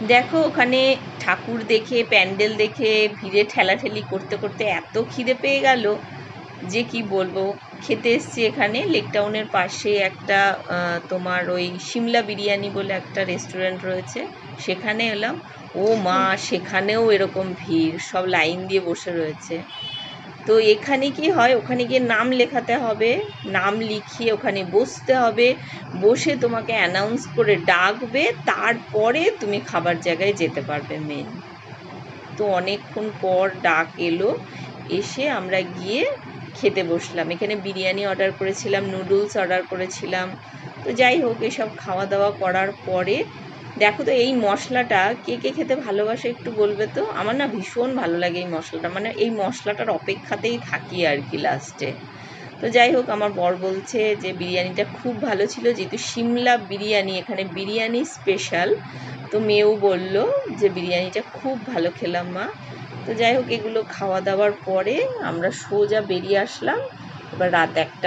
দেখো, ওখানে ঠাকুর দেখে, প্যান্ডেল দেখে, ভিড়ে ঠেলাঠেলি করতে করতে এত খিদে পেয়ে গেল যে কি বলব? খেতে এসছি এখানে। লেক টাউনের পাশে একটা তোমার ওই সিমলা বিরিয়ানি বলে একটা রেস্টুরেন্ট রয়েছে। সেখানে এলাম। ও মা, সেখানেও এরকম ভিড়। সব লাইন দিয়ে বসে রয়েছে। তো এখানে কি হয়? ওখানে গিয়ে নাম লেখাতে হবে, নাম লিখিয়ে ওখানে বসতে হবে। বসে তোমাকে অ্যানাউন্স করে ডাকবে, তারপরে তুমি খাবার জায়গায় যেতে পারবে মেন তো অনেকক্ষণ পর ডাক এলো, এসে আমরা গিয়ে খেতে বসলাম। এখানে বিরিয়ানি অর্ডার করেছিলাম নুডলস অর্ডার করেছিলাম। তো যাই হোক, এসব খাওয়া দাওয়া করার পরে দেখো তো, এই মশলাটা কে কে খেতে ভালোবাসে একটু বলবে তো? আমার না ভীষণ ভালো লাগে এই মশলাটা। মানে এই মশলাটার অপেক্ষাতেই থাকি আর কি লাস্টে তো যাই হোক, আমার বর বলছে যে বিরিয়ানিটা খুব ভালো ছিল, যেহেতু সিমলা বিরিয়ানি, এখানে বিরিয়ানি স্পেশাল তো মেয়েও বলল যে বিরিয়ানিটা খুব ভালো খেলাম মা। তো যাই হোক, এগুলো খাওয়া দাওয়ার পরে আমরা সোজা বেরিয়ে আসলাম। এবার রাত একটা